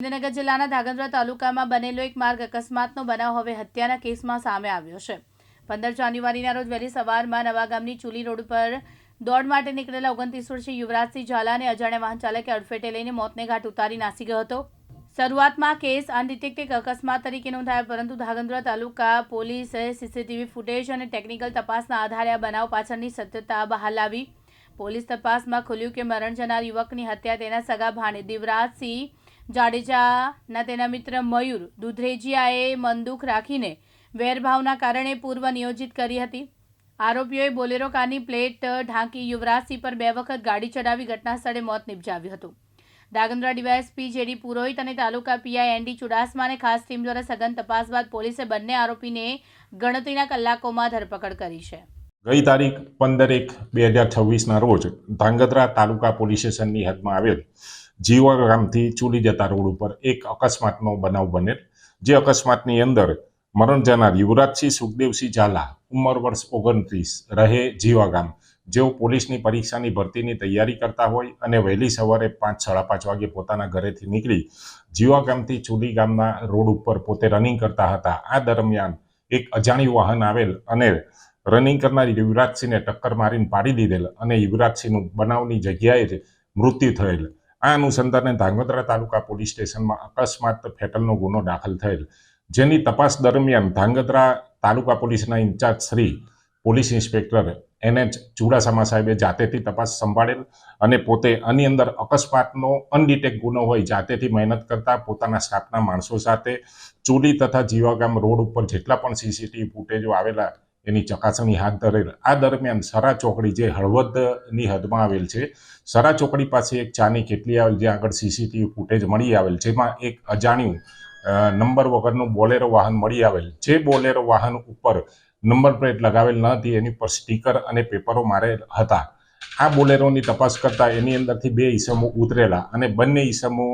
સુરેન્દ્રનગર જિલ્લાના ધાગંદ્રા તાલુકામાં બનેલો એક માર્ગ અકસ્માતનો બનાવ હવે હત્યાના કેસમાં સામે આવ્યો છે. પંદર જાન્યુઆરીના રોજ વહેલી સવારમાં નવાગામની ચુલી રોડ પર દોડ માટે નીકળેલા ઓગણત્રીસ વર્ષીય યુવરાજસિંહ ઝાલાને અજાણ્યા વાહન ચાલકે અડફેટે લઈને મોતને ઘાટ ઉતારી નાસી ગયો હતો. શરૂઆતમાં કેસ અનડિટેક્ટેડ અકસ્માત તરીકે નોંધાયો, પરંતુ ધાગંદ્રા તાલુકા પોલીસે સીસીટીવી ફૂટેજ અને ટેકનિકલ તપાસના આધારે આ બનાવ પાછળની સત્યતા બહાર લાવી. પોલીસ તપાસમાં ખુલ્યું કે મરણ જનાર યુવકની હત્યા તેના સગા ભાણે. દિવરાજસિંહ જાડેજાના તેના મિત્ર મયુર દુધરેજિયાએ મનદુખ રાખીને વેરભાવના કારણે પૂર્વ નિયોજિત કરી હતી. આરોપીઓએ બોલેરો કારની પ્લેટ ઢાંકી યુવરાજસિંહ પર બે વખત ગાડી ચડાવી ઘટના સ્થળે મોત નિપજાવ્યું હતું. ડાગંદ્રા ડીવાયએસપી જેડી પુરોહિત અને તાલુકા પીઆઈ એનડી ચુડાસમાને ખાસ ટીમ દ્વારા સઘન તપાસ બાદ પોલીસે બંને આરોપીને ગણતરીના કલાકોમાં ધરપકડ કરી છે. ગઈ તારીખ પંદર એક બે હજાર છવ્વીસના રોજ ધાંગધ્રા તાલુકા પોલીસ સ્ટેશનની હદમાં આવેલ જીવા ગામથી ચૂલી જતા રોડ ઉપર એક અકસ્માતનો બનાવ બનેલ, જે અકસ્માતની અંદર મરણ જનાર યુવરાજસિંહ સુખદેવસિંહ ઝાલા ઉંમર વર્ષ ઓગણત્રીસ, રહે જીવાગામ જેઓ પોલીસની પરીક્ષાની ભરતીની તૈયારી કરતા હોય અને વહેલી સવારે પાંચ, સાડા પાંચ વાગે પોતાના ઘરેથી નીકળી જીવાગામથી ચૂલી ગામના રોડ ઉપર પોતે રનિંગ કરતા હતા. આ દરમિયાન એક અજાણ્યું વાહન આવેલ અને રનિંગ કરનાર યુવરાજસિંહને ટક્કર મારીને પાડી દીધેલ અને યુવરાજસિંહનું બનાવની જગ્યાએ જ મૃત્યુ થયેલ. આ અનુસંધાને ધાંગધ્રા તાલુકા પોલીસ સ્ટેશનમાં અકસ્માત ફેટલનો ગુનો દાખલ થયેલ. જેની તપાસ દરમિયાન ધાંગધ્રા તાલુકા પોલીસના in charge Shri, police inspector NH Chudasama સાહેબે જાતેથી તપાસ સંભાળેલ અને પોતે આની અંદર અકસ્માતનો અનડિટેક ગુનો હોય જાતેથી મહેનત કરતા પોતાના સ્ટાફના માણસો સાથે ચૂલી તથા જીવાગામ રોડ ઉપર જેટલા પણ સીસીટીવી ફૂટેજો આવેલા એની ચકાસણી હાથ ધરેલ આ દરમિયાન સરા ચોકડી જે હળવદની હદમાં આવેલ છે, સરા ચોકડી પાસે એક ચાની કેટલી આવેલ, જે આગળ સીસીટીવી ફૂટેજ મળી આવેલ, જેમાં એક અજાણ્યું નંબર વગરનું બોલેરો વાહન મળી આવેલ. જે બોલેરો વાહન ઉપર નંબર પ્લેટ લગાવેલ ન હતી, એની પર સ્ટીકર અને પેપરો મારેલ હતા. આ બોલેરોની તપાસ કરતા એની અંદરથી બે ઈસમો ઉતરેલા અને બંને ઈસમો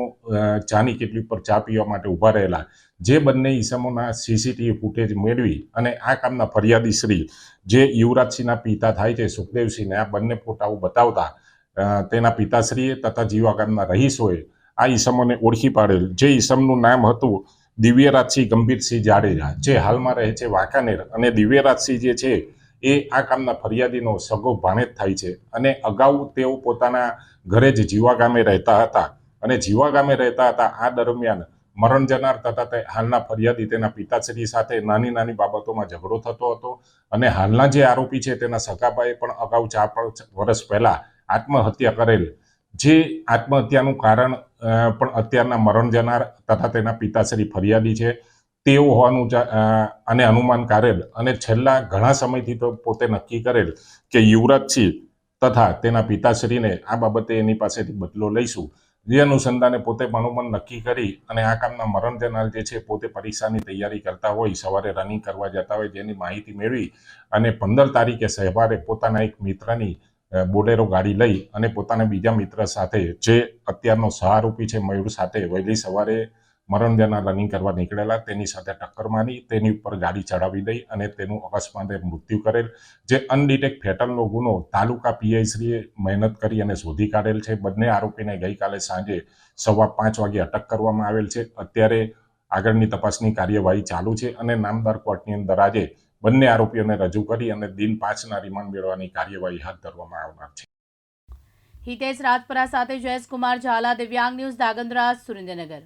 ચાની કેટલી પર ચા પીવા માટે ઊભા રહેલા. જે બંને ઈસમોના સીસીટીવી ફૂટેજ મેળવી અને આ કામના ફરિયાદી શ્રી, જે યુવરાજસિંહના પિતા થાય છે, સુખદેવસિંહને આ બંને ફોટાઓ બતાવતા તેના પિતાશ્રીએ તથા જીવા ગામના રહીશોએ આ ઈસમોને ઓળખી પાડેલ. જે ઈસમનું નામ હતું દિવ્યરાજસિંહ ગંભીરસિંહ જાડેજા. જે હાલમાં રહે છે વાંકાનેર અને દિવ્યરાજસિંહ જે છે એ આ કામના ફરિયાદીનો સગો ભાણેજ થાય છે. અને અગાઉ તેઓ પોતાના ઘરે જ જીવા ગામે રહેતા હતા. અને જીવા ગામે રહેતા હતા, આ દરમિયાન મરણ જનાર તથા તે હાલના ફરિયાદી તેના પિતાશ્રી સાથે નાની નાની બાબતોમાં ઝઘડો થતો હતો. અને હાલના જે આરોપી છે તેના સગાભાઈએ પણ અગાઉ ચાર પાંચ વર્ષ પહેલા આત્મહત્યા કરેલ. જે આત્મહત્યાનું કારણ પણ અત્યારના મરણ જનાર તથા તેના પિતાશ્રી ફરિયાદી છે. તેઓ હોવાનું અને અનુમાન કરેલ. અને છેલ્લા ઘણા સમયથી તો પોતે નક્કી કરેલ કે યુવરાજસિંહ તથા તેના પિતાશ્રીને આ બાબતે એની પાસેથી બદલો લઈશું. જે અનુસંધાને પોતે મનોમન નક્કી કરી અને આ કામના મરણ જનાર જે છે પોતે પરીક્ષાની તૈયારી કરતા હોય, સવારે રનિંગ કરવા જતા હોય જેની માહિતી મેળવી અને પંદર તારીખે સવારે પોતાના એક મિત્રની બોલેરો ગાડી લઈ અને પોતાના બીજા મિત્ર સાથે જે અત્યારનો સહારૂપી છે, મયુર સાથે વહેલી સવારે મરણ જનાર રનિંગ કરવા નીકળેલા, તેની સાથે ટક્કર મારી, તેની ઉપર ગાડી ચડાવી દઈ અને તેનું અકસ્માતે મૃત્યુ કરેલ, જે અનડિટેક ફેટલનો ગુનો તાલુકા પીઆઈશ્રીએ મહેનત કરી અને શોધી કાઢેલ છે. બંને આરોપીને ગઈકાલે સાંજે સવા પાંચ વાગે અટક કરવામાં આવેલ છે. અત્યારે આગળની તપાસની કાર્યવાહી ચાલુ છે અને નામદાર કોર્ટની અંદર આજે બંને આરોપીઓને રજૂ કરી અને દિન પાંચના રિમાન્ડ મેળવવાની કાર્યવાહી હાથ ધરવામાં આવનાર છે. હિતેશ રાજપરા સાથે જયેશ કુમાર ઝાલા, દિવ્યાંગ ન્યૂઝ, દાગંદ્રા, સુરેન્દ્રનગર.